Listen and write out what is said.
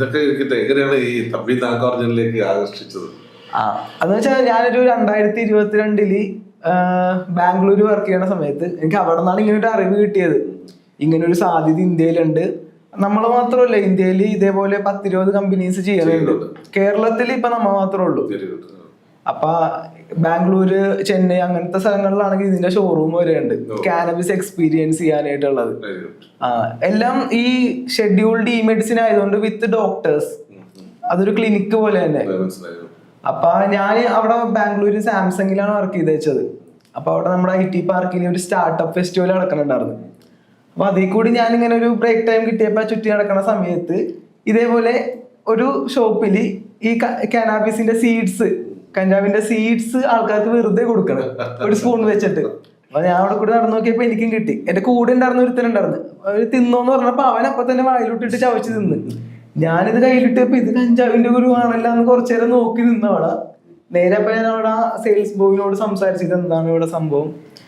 ഇതൊക്കെ എങ്ങനെയാണ് ഈ തമ്പി നാഗാർജുനിലേക്ക് ആകർഷിച്ചത്? അതെന്ന് വെച്ചാൽ ഞാനൊരു രണ്ടായിരത്തി ഇരുപത്തിരണ്ടിൽ ബാംഗ്ലൂർ വർക്ക് ചെയ്യണ സമയത്ത് എനിക്ക് അവിടെ നിന്നാണ് ഇങ്ങനെ ഒരു അറിവ് കിട്ടിയത്. ഇങ്ങനെ ഒരു സാധ്യത ഇന്ത്യയിലുണ്ട്. നമ്മൾ മാത്രമല്ല ഇന്ത്യയിൽ ഇതേപോലെ പത്തിരുപത് കമ്പനീസ് ചെയ്യുന്നുണ്ട്. കേരളത്തിൽ ഇപ്പൊ നമ്മൾ മാത്രമേ ഉള്ളൂ. അപ്പൊ ബാംഗ്ലൂര് ചെന്നൈ അങ്ങനത്തെ സ്ഥലങ്ങളിലാണെങ്കിൽ ഇതിന്റെ ഷോറൂം വരെയുണ്ട്. ഉണ്ട് കാനബിസ് എക്സ്പീരിയൻസ് ചെയ്യാനായിട്ടുള്ളത്. എല്ലാം ഈ ഷെഡ്യൂൾഡ് ഇ മെഡിസിൻ ആയതുകൊണ്ട് വിത്ത് ഡോക്ടേഴ്സ് അതൊരു ക്ലിനിക്ക് പോലെ തന്നെ. അപ്പൊ ഞാൻ അവിടെ ബാംഗ്ലൂര് സാംസങ്ങിലാണ് വർക്ക് ചെയ്ത് വെച്ചത് അപ്പൊ അവിടെ നമ്മുടെ ഐ ടി പാർക്കിൽ ഒരു സ്റ്റാർട്ടപ്പ് ഫെസ്റ്റിവൽ നടക്കുന്നുണ്ടായിരുന്നു അപ്പൊ അതിൽ കൂടി ഞാൻ ഇങ്ങനെ ഒരു ബ്രേക്ക് ടൈം കിട്ടിയപ്പോ ചുറ്റി നടക്കുന്ന സമയത്ത് ഇതേപോലെ ഒരു ഷോപ്പിൽ ഈ കനാബിസിന്റെ സീഡ്സ് കഞ്ചാവിന്റെ സീഡ്സ് ആൾക്കാർക്ക് വെറുതെ കൊടുക്കണം. ഒരു സ്പൂൺ വെച്ചിട്ട്. അപ്പൊ ഞാൻ അവിടെ കൂടെ നടന്നു നോക്കിയപ്പോ എനിക്കും കിട്ടി. എന്റെ കൂടെ ഉണ്ടായിരുന്ന ഒരുത്തനുണ്ടായിരുന്നു. അവർ തിന്നോന്ന് പറഞ്ഞപ്പോ അവൻ അപ്പൊ തന്നെ വായിലിട്ടിട്ട് ചവച്ച് തിന്ന്. ഞാനിത് കയ്യിലിട്ടപ്പോ ഇത് കഞ്ചാവിന്റെ ഗുരു ആണല്ലോ എന്ന് കുറച്ചു നേരം നോക്കി നിന്നവള. നേരെ അപ്പൊ ഞാൻ അവിടെ സെയിൽസ് ബോയിനോട് സംസാരിച്ചത് എന്താണ് ഇവിടെ സംഭവം?